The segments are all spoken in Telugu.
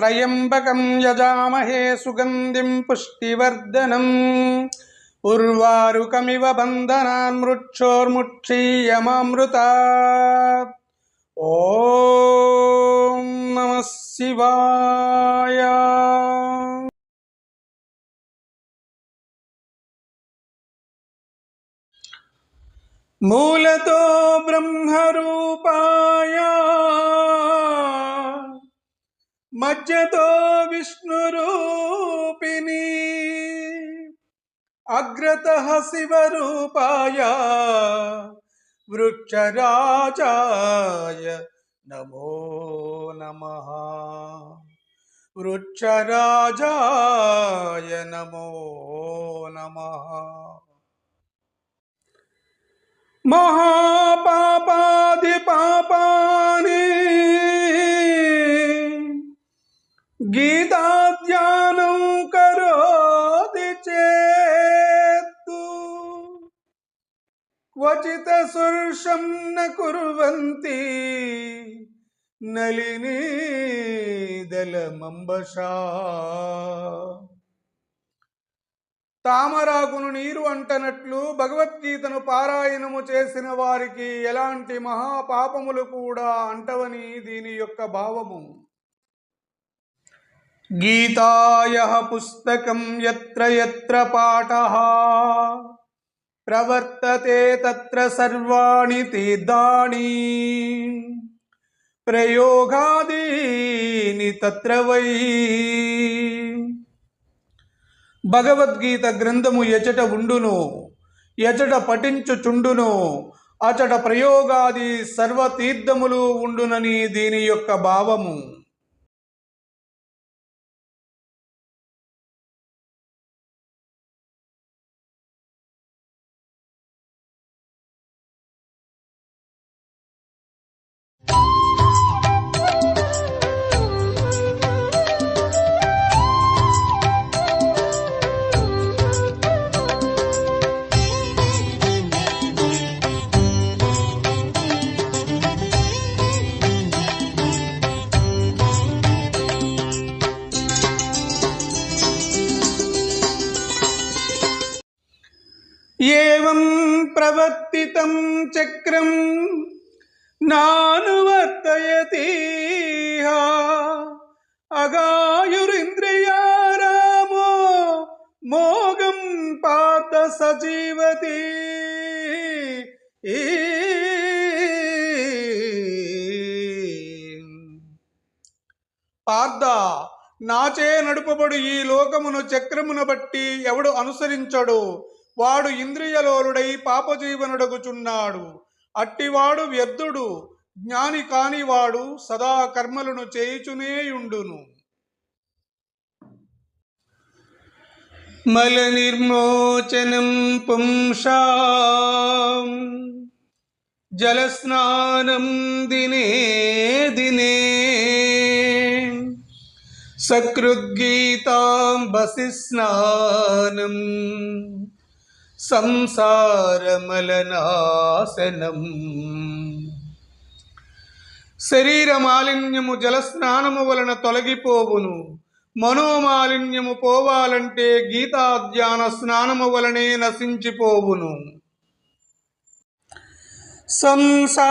त्र्यम्बकं यजामहे सुगन्धिं पुष्टिवर्धनम् उर्वारुकमिव बन्धनान् मृक्षोर्मुक्षीयमामृता ॐ नमः शिवाय मूलतो ब्रह्मरूपा मज्जतो विष्णुरूपिणी। अग्रतः शिवरूपाय वृक्षराजाय नमो नमः। वृक्षराजाय नमो नमः। महापापाधिपापानि గీతాధ్యానం కరోతి చేత్తు క్వచిత సుర్షం న కుర్వంతి నలినీ దళమంబషా తామరాకును నీరు అంటనట్లు భగవద్గీతను పారాయణము చేసిన వారికి ఎలాంటి మహాపాపములు కూడా అంటవని దీని యొక్క భావము. గీతాయః పుస్తకం ఎత్ర ఎత్ర పాఠః ప్రవర్తతే తత్ర సర్వాణి తీర్థాని ప్రయోగాదీని తత్ర వై భగవద్గీత గ్రంథము ఎచట ఉండును ఎచట పఠించుచుండును అచట ప్రయోగాది సర్వతీర్థములు ఉండునని దీని యొక్క భావము ఏవం ప్రవర్తితం చక్రం నానువర్తయతి అగాయురింద్రియారామో మోగం పాత సజీవతి. పార్థ నాచే నడుపబడు ఈ లోకమును చక్రమును బట్టి ఎవడు అనుసరించడు? వాడు ఇంద్రియలోలుడై పాపజీవనుడగుచున్నాడు. అట్టివాడు వ్యర్థుడు జ్ఞాని కానివాడు సదా కర్మలను చేయుచునేయుండును. మల నిర్మోచనం పుంసాం జలస్నానం దినే దినే సకృద్గీతాం బసి స్నానం సంసారమలనాశనం. శరీర మాలిన్యము జలస్నానము వలన తొలగిపోవును. మనోమాలిన్యము పోవాలంటే గీతాధ్యాన స్నానము వలనే నశించిపోవును. సంసారసారం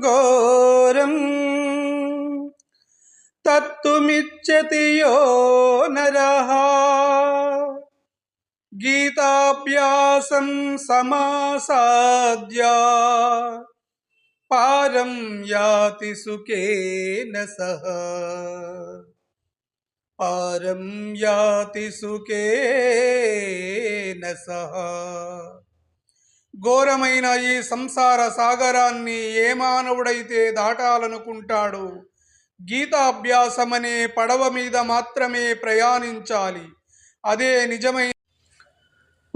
ఘోరం తత్తుమిచ్చతి యో నరః. గీతాభ్యాసం సమాసాద్య పారం యాతి సుఖేన సహ పారం యాతి సుఖేన సహ ఘోరమైన ఈ సంసార సాగరాన్ని ఏ మానవుడైతే దాటాలనుకుంటాడో గీతాభ్యాసమనే పడవ మీద మాత్రమే ప్రయాణించాలి. అదే నిజమైన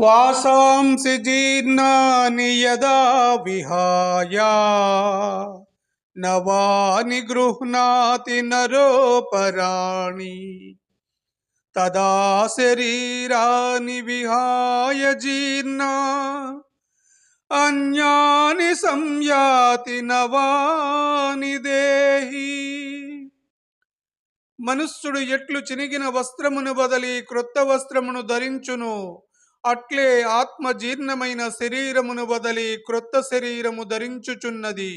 వాసాంసి జీర్ణాని యదా విహాయ. నవాని గృహ్ణాతి నరోపరాణి తదా శరీరాని విహాయ జీర్ణా. అన్యాని సంయాతి నవాని దేహి. మనుష్యుడు ఎట్లు చినిగిన వస్త్రమును బదలి క్రొత్త వస్త్రమును ధరించును అట్లే ఆత్మ జీర్ణమైన శరీరమును బదలి క్రొత్త శరీరము ధరించుచున్నది.